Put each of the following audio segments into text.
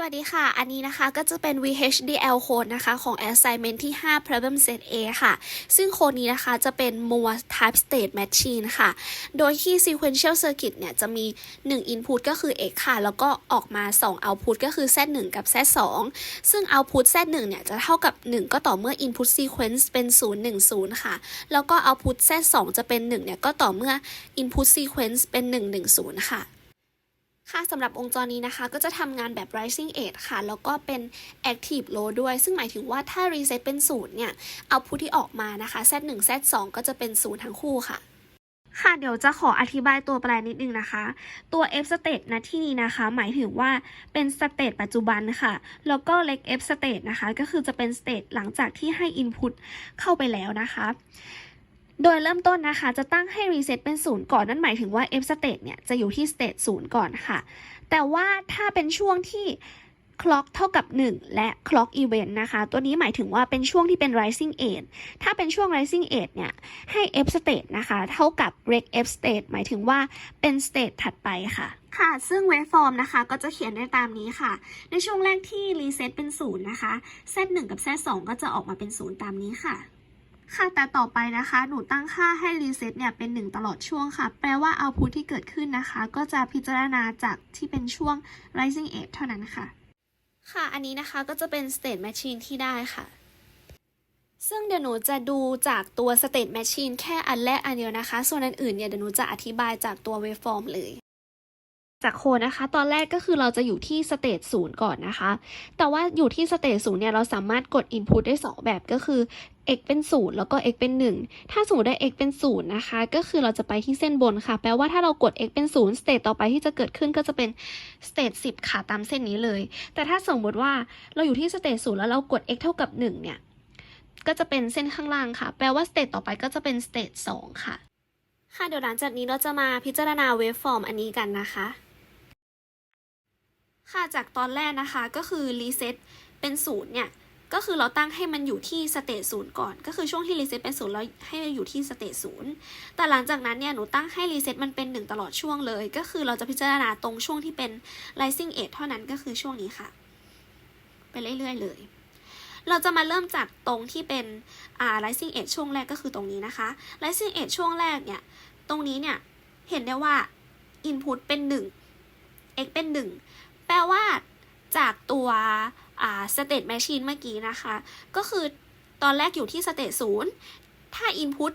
สวัสดีค่ะ อันนี้นะคะก็จะเป็น VHDL code นะคะ ของ assignment ที่ 5 problem set A ค่ะ ซึ่งโค้ดนี้นะคะจะเป็น Moore type state machine ค่ะ โดยที่ sequential circuit เนี่ย จะมี 1 input ก็คือ x ค่ะ แล้วก็ออกมา 2 output ก็คือ z 1 กับ z 2 ซึ่ง output z 1 เนี่ย จะเท่ากับ 1 ก็ต่อเมื่อ input sequence เป็น 0 1 0 ค่ะ แล้วก็ output z 2 จะเป็น 1 เนี่ย ก็ต่อเมื่อ input sequence เป็น 1 1 0 ค่ะ ค่ะสำหรับวงจรนี้นะคะ ก็จะทำงานแบบ rising edge ค่ะ แล้วก็เป็น active low ด้วย ซึ่งหมายถึงว่าถ้า reset เป็น0เนี่ย output ที่ออกมานะคะ z 1 z 2ก็จะเป็น0ทั้งคู่ค่ะค่ะเดี๋ยวจะขออธิบายตัวแปรนิดนึงนะคะ ตัว f state นะที่นี้นะคะ หมายถึงว่าเป็น state ปัจจุบันค่ะ แล้วก็เล็ก f state นะคะ ก็คือจะเป็น state หลังจากที่ให้ input เข้าไปแล้วนะคะ โดยเริ่มต้นนะคะจะตั้งให้ reset เป็นศูนย์ก่อนนั่นหมายถึงว่า f state เนี่ยจะอยู่ที่ state ศูนย์ก่อนค่ะ แต่ว่าถ้าเป็นช่วงที่ clock เท่ากับ 1 และ clock event นะคะ ตัวนี้หมายถึงว่าเป็นช่วงที่เป็น rising edge ถ้าเป็นช่วง rising edge เนี่ย ให้ f state นะคะ เท่ากับ rec f state หมายถึงว่าเป็น state ถัดไปค่ะ ค่ะ ซึ่ง waveform นะคะก็จะเขียนได้ตามนี้ค่ะ ในช่วงแรกที่ reset เป็น 0 นะคะ z 1กับ z 2ก็จะออกมาเป็น 0 ตามนี้ค่ะ ค่ะแต่ต่อไปนะคะ หนูตั้งค่าให้ reset เนี่ยเป็น 1 ตลอดช่วงค่ะ แปลว่า output ที่เกิดขึ้นนะคะ ก็จะพิจารณาจากที่เป็นช่วง rising edge เท่านั้นค่ะ ค่ะ อันนี้นะคะก็จะเป็น state machine ที่ได้ค่ะ ซึ่งเดี๋ยวหนูจะดูจากตัว state machine แค่อันแรกอันเดียวนะคะ ส่วนอันอื่นเนี่ยเดี๋ยวหนูจะอธิบายจากตัว waveform เลยจากโคดนะคะ ตอนแรกก็คือเราจะอยู่ที่สเตจศูนย์ก่อนนะคะ แต่ว่าอยู่ที่สเตจศูนย์เนี่ยเราสามารถกด input ได้ 2 แบบก็คือ x เป็น 0 แล้วก็ x เป็น 1 ถ้าสมมติได้ x เป็น 0 นะคะ ก็คือเราจะไปที่เส้นบนค่ะ แปลว่าถ้าเรากด x เป็น 0 สเตจต่อไปที่จะเกิดขึ้นก็จะเป็นสเตจ10 ค่ะตามเส้นนี้เลย แต่ถ้าสมมติว่าเราอยู่ที่สเตจศูนย์แล้วเรากด x เท่ากับ 1 เนี่ย ก็จะเป็นเส้นข้างล่างค่ะ แปลว่าสเตจต่อไปก็จะเป็นสเตจ2ค่ะ ค่ะ เดี๋ยวหลังจากนี้เราจะมาพิจารณา waveform อันนี้กันนะคะ ค่ะ จากตอนแรกนะคะ ก็คือ reset เป็นศูนย์เนี่ย ก็คือเราตั้งให้มันอยู่ที่สเตจศูนย์ก่อน ก็คือช่วงที่ reset เป็นศูนย์เราให้มันอยู่ที่สเตจศูนย์แต่หลังจากนั้นเนี่ยหนูตั้งให้ reset มันเป็นหนึ่งตลอดช่วงเลย ก็คือเราจะพิจารณาตรงช่วงที่เป็น rising edge เท่านั้นก็คือช่วงนี้ค่ะ ไปเรื่อยๆเลย เราจะมาเริ่มจากตรงที่เป็นอ่า rising edge ช่วงแรกก็คือตรงนี้นะคะ rising edge ช่วงแรกเนี่ยตรงนี้เนี่ยเห็นได้ว่า input เป็น 1 x เป็น 1 แปลว่าจากตัว อ่า state machine เมื่อกี้นะคะ ก็คือตอนแรกอยู่ที่ state 0 ถ้า input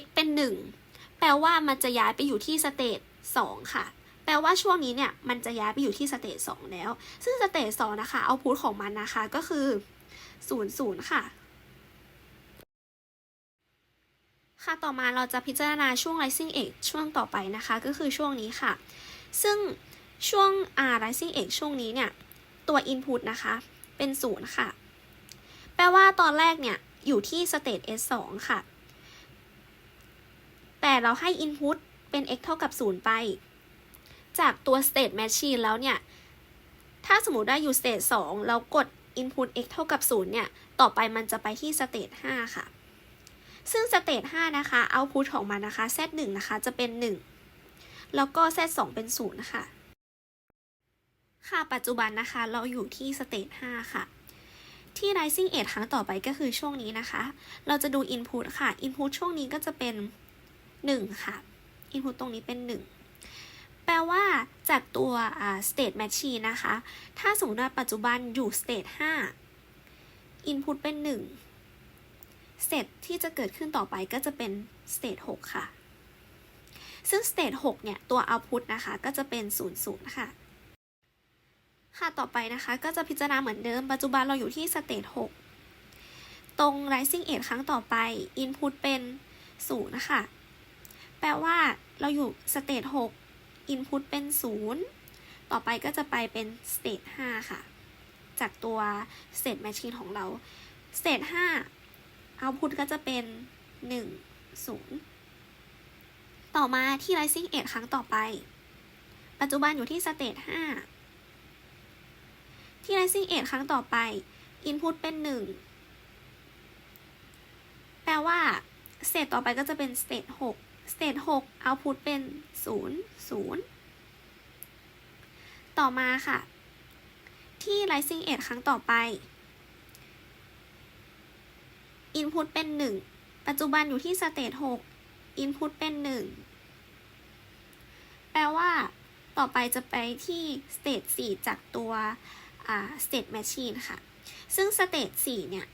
x เป็น 1 แปลว่ามันจะย้ายไปอยู่ที่ state 2 ค่ะ แปลว่าช่วงนี้เนี่ย มันจะย้ายไปอยู่ที่ state 2 แล้ว ซึ่ง state 2 นะคะ output ของมันนะคะก็คือ 0 0 ค่ะค่ะ ต่อมาเราจะพิจารณาช่วง rising edge ช่วงต่อไปนะคะ ก็คือช่วงนี้ค่ะ ซึ่งช่วงอ่า rising edge ช่วงนี้เนี่ย ตัว input นะคะ เป็น0ค่ะ แปลว่าตอนแรกเนี่ย อยู่ที่ state s 2 ค่ะ แต่เราให้ input เป็น x เท่ากับ 0 ไป จากตัว state machine แล้วเนี่ย ถ้าสมมติได้อยู่ state 2 แล้วกด input x เท่ากับ 0 เนี่ย ต่อไปมันจะไปที่ state 5 ค่ะ ซึ่ง state 5 นะคะ output ของมันนะคะ z 1นะคะ จะเป็น 1 แล้วก็ z 2เป็น0นะคะ ค่ะปัจจุบันนะคะเราอยู่ที่ state 5ค่ะ ที่ rising edge ครั้งต่อไปก็คือช่วงนี้นะคะ เราจะดู input ค่ะ input ช่วงนี้ก็จะเป็น 1 ค่ะ input ตรงนี้เป็น 1 แปลว่าจากตัว state machine นะคะ ถ้าสมมติว่าปัจจุบันอยู่ state 5 input เป็น1 state ที่จะเกิดขึ้นต่อไปก็จะเป็น state 6 ค่ะ ซึ่ง state 6 เนี่ย ตัว output นะคะ ก็จะเป็น 0 0 ค่ะ ค่ะต่อไปนะคะ ก็จะพิจารณาเหมือนเดิม ปัจจุบันเราอยู่ที่ state 6ตรง rising edge ครั้งต่อไป input เป็น0นะคะ แปลว่าเราอยู่ state 6 input เป็น 0 ต่อไปก็จะไปเป็น state 5ค่ะ จากตัว state machine ของเรา state 5 output ก็จะเป็น 1 0 ต่อมาที่ rising edge ครั้งต่อไป ปัจจุบันอยู่ที่ state 5 ที่ rising edge ครั้งต่อไป input เป็น 1 แปลว่า state ต่อไปก็จะเป็น state 6 state 6 output เป็น 0 0 ต่อมาค่ะ ที่ rising edge ครั้งต่อไป input เป็น 1 ปัจจุบันอยู่ที่ state 6 input เป็น 1 แปลว่าต่อไปจะไปที่ state 4 จากตัว อ่า state machine ค่ะ ซึ่ง state 4เนี่ย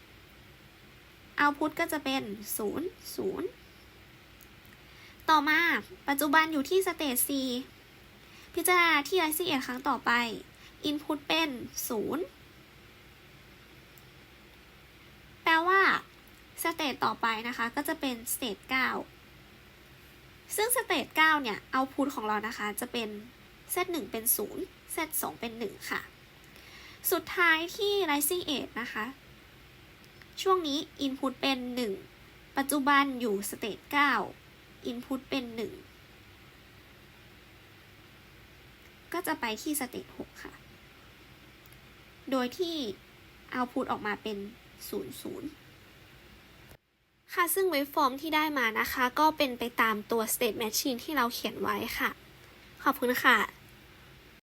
output ก็จะเป็น 0 0 ต่อมาปัจจุบันอยู่ที่ state 4 พิจารณาที่ rising edge ครั้งต่อไป input เป็น 0 แปลว่า state ต่อไปนะคะ ก็จะเป็น state 9ซึ่ง state 9เนี่ย output ของเรานะคะ จะเป็น z 1เป็น0 z 2เป็น 1 ค่ะ สุดท้ายที่ rising edge นะคะ ช่วงนี้ input เป็น 1 ปัจจุบันอยู่ state 9 input เป็น 1 ก็จะไปที่ state 6 ค่ะ โดยที่ output ออกมาเป็น 0 0ค่ะ ซึ่ง waveform ที่ได้มานะคะ ก็เป็นไปตามตัว state machine ที่เราเขียนไว้ค่ะ ขอบคุณค่ะ